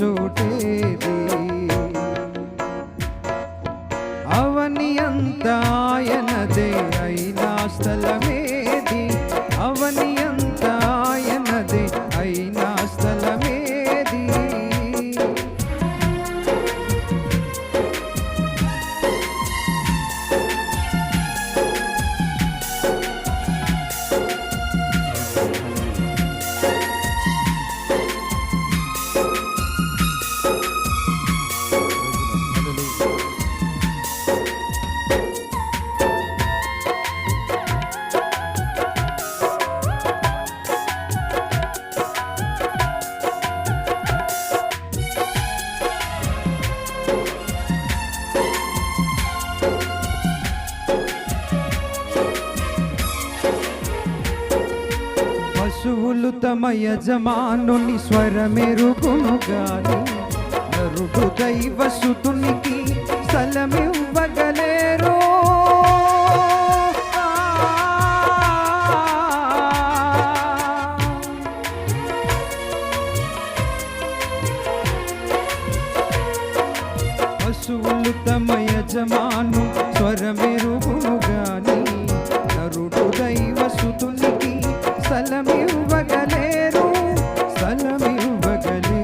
చూటేది అవని అంత ఆయన ఆయనదే అయినా స్థలమే పశువులు తమ యజమానుని స్వరమెరుగును గాని నరుడు దైవసుతునికి స్థలమివ్వగలేరు పశువులు తమ యజమాను స్వరమెరుగును గాని స్థలమివ్వగలేరు స్థలమివ్వగలేరు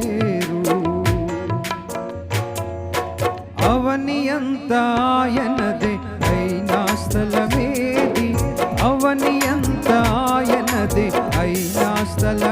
అవని అంత ఆయనదే అయినా స్థలమేది? అవని అంత ఆయనదే అయినా స్థలం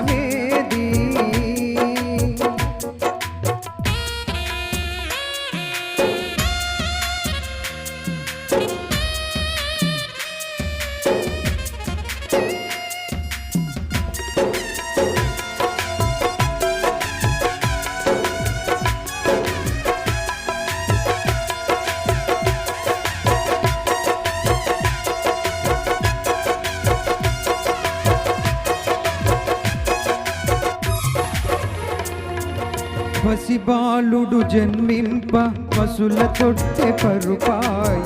పసిబాలుడు జన్మింప పశుల తొట్టె పరుపాయి.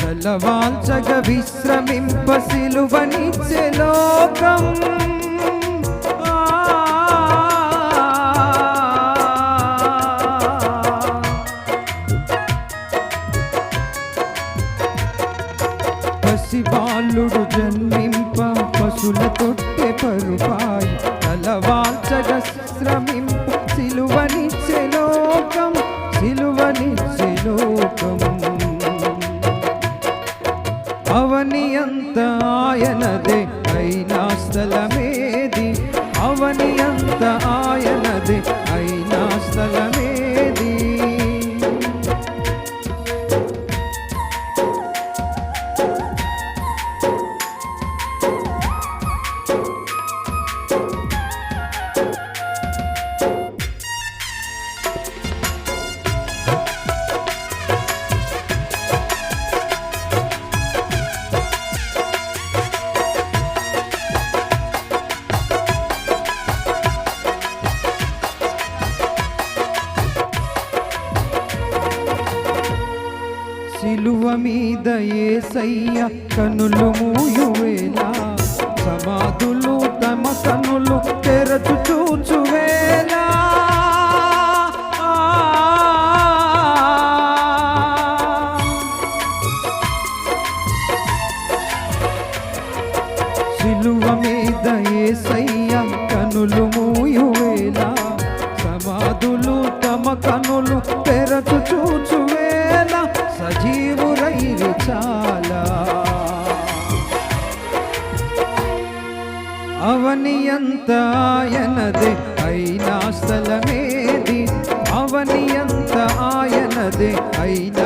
తలవాల్చగ విశ్రమింప సిలువనిచ్చే లోకం. పసిబాలుడు జన్మింప పశుల తొట్టె పరుపాయి. తలవాల్చగ శ్రమింపు సిలువనిచ్చే లోకం సిలువనిచ్చే లోకం. అవని అంత ఆయనదే అయినా స్థలమేది? అవని అంత ఆయనదే అయినా స్థలమే సిలువ మీద ఏసయ్య కనులు మూయువేలా సమాధులు తమ కనులు తెరచు చూచువేలా సిలువ మీద ఏసయ్య కనులు సజీవురైరి చాలా. అవని అంత ఆయనదే అయినా స్థలమేది? అవని అంత ఆయనదే అయినా